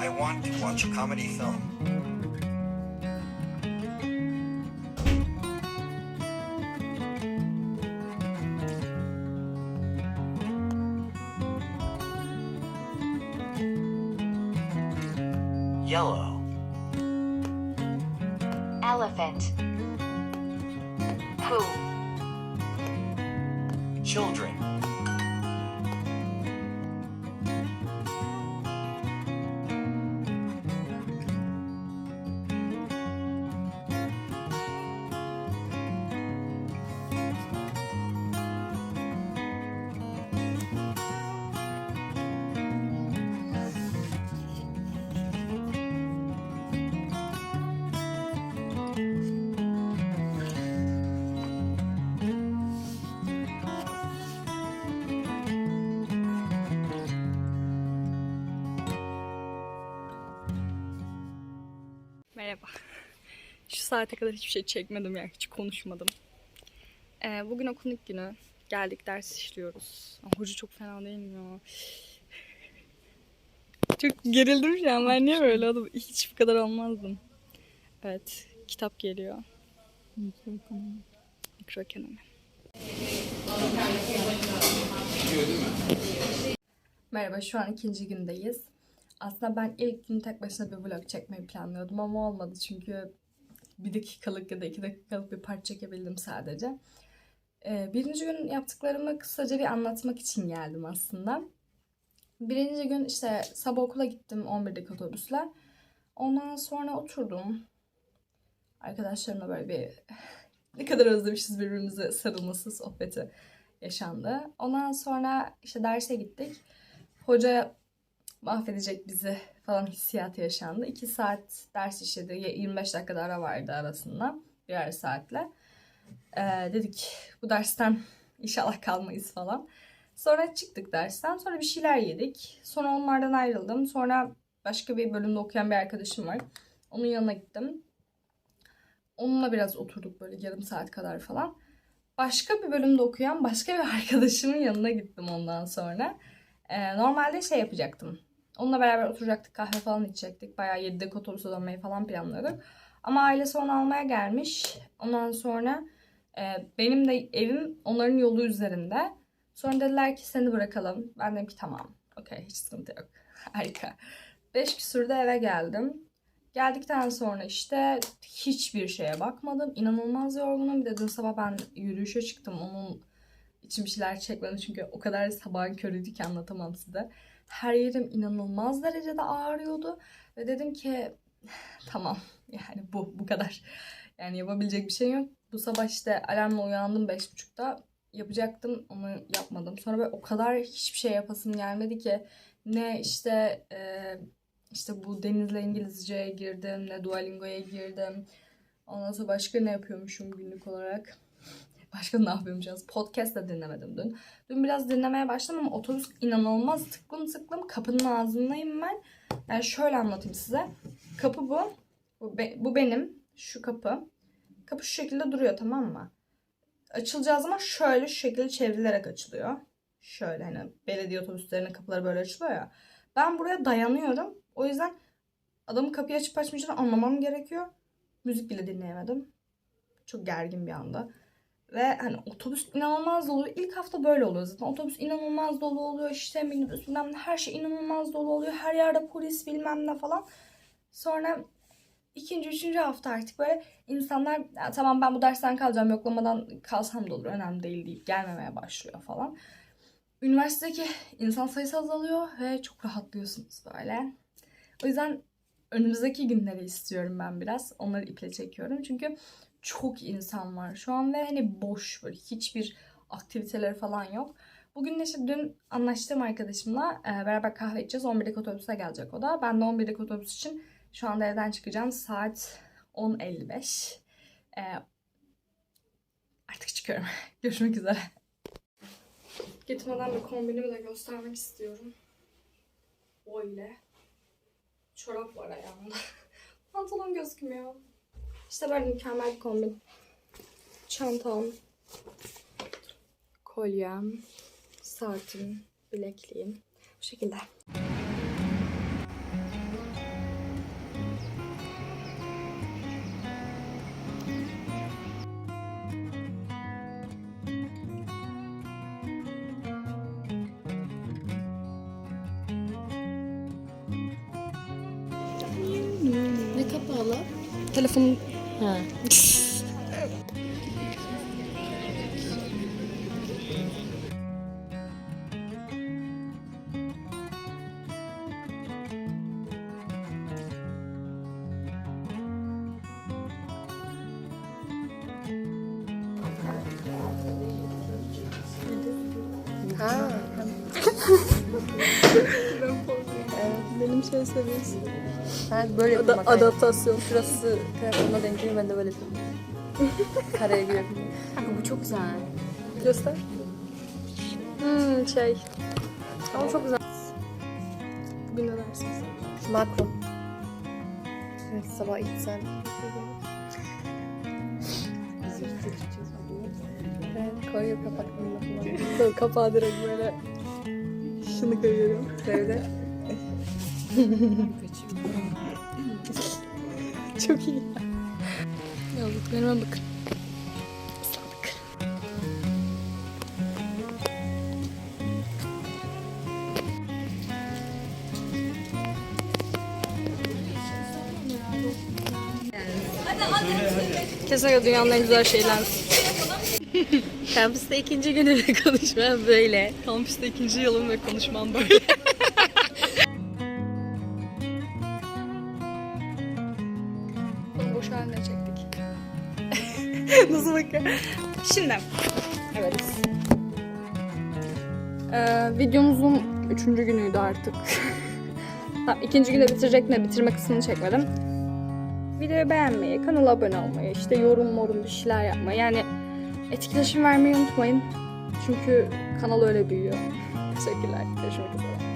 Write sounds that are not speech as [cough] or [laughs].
I want to watch a comedy film. Yellow. Elephant. Poo. Children. Saate kadar hiçbir şey çekmedim yani hiç konuşmadım. Ee, bugün okulun ilk günü. Geldik ders işliyoruz. Aa, hoca çok fena değil mi ya? Çok gerildim şu an. Ben niye böyle oldum? Hiç bu kadar olmazdım. Evet. Kitap geliyor. Mikroekonomi. Merhaba, şu an ikinci gündeyiz. Aslında ben ilk gün tek başına bir vlog çekmeyi planlıyordum ama olmadı çünkü bir dakikalık ya da iki dakikalık bir part çekebildim sadece. Ee, birinci gün yaptıklarımı kısaca bir anlatmak için geldim aslında. Birinci gün işte sabah okula gittim 11'deki otobüsle. Ondan sonra oturdum. Arkadaşlarımla böyle bir [laughs] ne kadar özlemişiz birbirimize sarılması sohbeti yaşandı. Ondan sonra işte derse gittik. Hoca mahvedecek bizi falan hissiyatı yaşandı. 2 saat ders işledi. 25 dakikada ara vardı arasında. Birer saatle. Ee, dedik bu dersten inşallah kalmayız falan. Sonra çıktık dersten. Sonra bir şeyler yedik. Sonra onlardan ayrıldım. Sonra başka bir bölümde okuyan bir arkadaşım var. Onun yanına gittim. Onunla biraz oturduk böyle yarım saat kadar falan. Başka bir bölümde okuyan başka bir [laughs] arkadaşımın yanına gittim ondan sonra. Ee, normalde şey yapacaktım. Onunla beraber oturacaktık, kahve falan içecektik. Bayağı 7'de otobüse dönmeyi falan planlıyorduk. Ama ailesi onu almaya gelmiş. Ondan sonra e, benim de evim onların yolu üzerinde. Sonra dediler ki seni bırakalım. Ben dedim ki tamam. Okey hiç sıkıntı yok. [laughs] Harika. Beş küsürde eve geldim. Geldikten sonra işte hiçbir şeye bakmadım. İnanılmaz yorgunum. Bir de dün sabah ben yürüyüşe çıktım. Onun için bir şeyler çekmedim. Çünkü o kadar sabahın körüydü ki anlatamam size. Her yerim inanılmaz derecede ağrıyordu. Ve dedim ki tamam [laughs] yani bu bu kadar. Yani yapabilecek bir şey yok. Bu sabah işte alarmla uyandım 5.30'da. Yapacaktım onu yapmadım. Sonra böyle o kadar hiçbir şey yapasım gelmedi ki. Ne işte e, işte bu Deniz'le İngilizceye girdim. Ne Duolingo'ya girdim. Ondan sonra başka ne yapıyormuşum günlük olarak. Başka ne yapıyormuşuz? Podcast da dinlemedim dün. Dün biraz dinlemeye başladım ama otobüs inanılmaz tıklım tıklım. Kapının ağzındayım ben. Yani şöyle anlatayım size. Kapı bu. Bu, be- bu benim. Şu kapı. Kapı şu şekilde duruyor tamam mı? Açılacağı zaman şöyle şu şekilde çevrilerek açılıyor. Şöyle hani belediye otobüslerinin kapıları böyle açılıyor ya. Ben buraya dayanıyorum. O yüzden adamın kapıyı açıp açmayacağını anlamam gerekiyor. Müzik bile dinleyemedim. Çok gergin bir anda. Ve hani otobüs inanılmaz dolu. İlk hafta böyle oluyor zaten. Otobüs inanılmaz dolu oluyor. İşte minibüs bilmem ne her şey inanılmaz dolu oluyor. Her yerde polis bilmem ne falan. Sonra ikinci, üçüncü hafta artık böyle insanlar "Ya tamam ben bu dersten kalacağım yoklamadan kalsam da olur önemli değil deyip gelmemeye başlıyor falan. Üniversitedeki insan sayısı azalıyor ve çok rahatlıyorsunuz böyle. O yüzden önümüzdeki günleri istiyorum ben biraz. Onları iple çekiyorum. Çünkü çok insan var şu an ve hani boş böyle hiçbir aktiviteleri falan yok. Bugün de işte dün anlaştığım arkadaşımla e, beraber kahve içeceğiz. 11'deki otobüse gelecek o da. Ben de 11'deki otobüs için şu anda evden çıkacağım. Saat 10.55. E, artık çıkıyorum. [laughs] Görüşmek üzere. Gitmeden bir kombinimi de göstermek istiyorum. Öyle. Çorap var ayağımda. [laughs] Pantolon gözükmüyor. İşte böyle mükemmel bir kombin. Çantam, kolyem, saatim, bilekliğim. Bu şekilde. Ne kapalı? Telefonun Ha. Şey seviyesi. Ha böyle Ada- yapıyorum. adaptasyon. Şurası telefonuma denk geliyor ben de böyle yapıyorum. [laughs] Kareye giriyor. Kanka bu çok güzel. Göster. Hmm, şey. Ama çok güzel. Bugün ne dersiniz? Makro. Evet sabah içsem. Evet, koyuyor kapaklarını falan. Kapağı direkt böyle şunu koyuyorum. Böyle. Çok iyi. Yazdıklarıma bakın. Sağlık. Kesinlikle dünyanın en güzel şeyler. Kampüste ikinci günü ve [laughs] konuşmam böyle. Kampüste ikinci yılım ve konuşmam böyle. [laughs] Nasıl bakıyor? Şimdi. Evet. Ee, videomuzun üçüncü günüydü artık. [laughs] ha, ikinci günde bitirecek mi? Bitirme kısmını çekmedim. Videoyu beğenmeyi, kanala abone olmayı, işte yorum morum bir şeyler yapmayı. Yani etkileşim vermeyi unutmayın. Çünkü kanal öyle büyüyor. [laughs] Teşekkürler. Görüşmek üzere.